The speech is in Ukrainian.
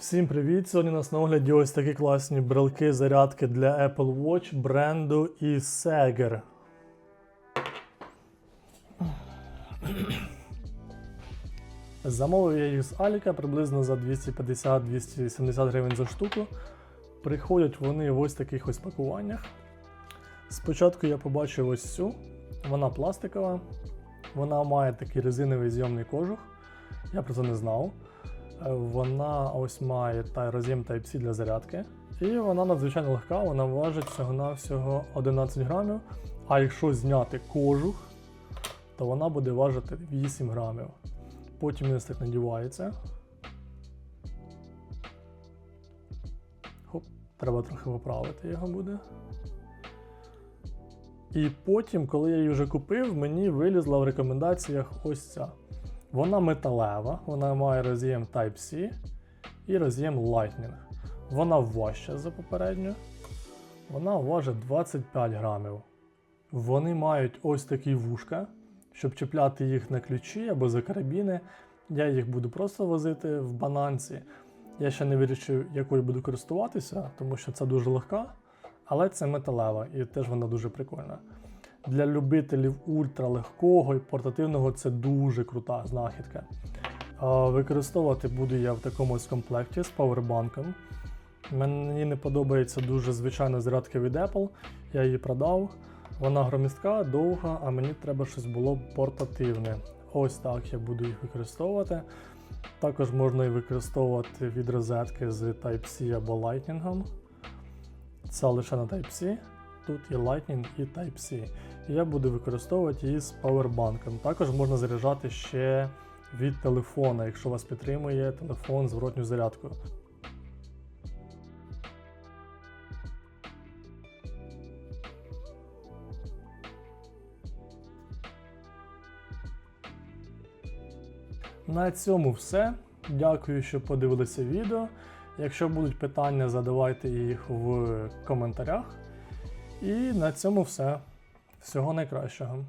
Всім привіт! Сьогодні у нас на огляді ось такі класні брелки зарядки для Apple Watch бренду і Seger. Замовив я їх з Аліка приблизно за 250-270 гривень за штуку. Приходять вони в ось таких ось пакуваннях. Спочатку я побачив ось цю, вона пластикова, вона має такий резиновий зйомний кожух. Я про це не знав. Вона ось має роз'єм Type-C для зарядки. І вона надзвичайно легка, вона важить всього-навсього 11 грамів. А якщо зняти кожух, то вона буде важити 8 грамів. Потім він так надівається. Хоп, треба трохи поправити його буде. І потім, коли я її вже купив, мені вилізла в рекомендаціях ось ця. Вона металева, вона має роз'єм Type-C і роз'єм Lightning. Вона важча за попередню. Вона важить 25 грамів. Вони мають ось такі вушка, щоб чіпляти їх на ключі або за карабіни. Я їх буду просто возити в бананці. Я ще не вирішив, якою буду користуватися, тому що це дуже легка, але це металева і теж вона дуже прикольна. Для любителів ультралегкого і портативного це дуже крута знахідка. Використовувати буду я в такому ось комплекті з павербанком. Мені не подобається дуже звичайна зарядка від Apple. Я її продав. Вона громістка, довга, а мені треба щось було портативне. Ось так я буду їх використовувати. Також можна і використовувати від розетки з Type-C або Lightning. Це лише на Type-C. Тут і Lightning, і Type-C. Я буду використовувати її з павербанком. Також можна заряджати ще від телефона, якщо вас підтримує телефон з зворотню зарядкою. На цьому все. Дякую, що подивилися відео. Якщо будуть питання, задавайте їх в коментарях. І на цьому все. Всього найкращого.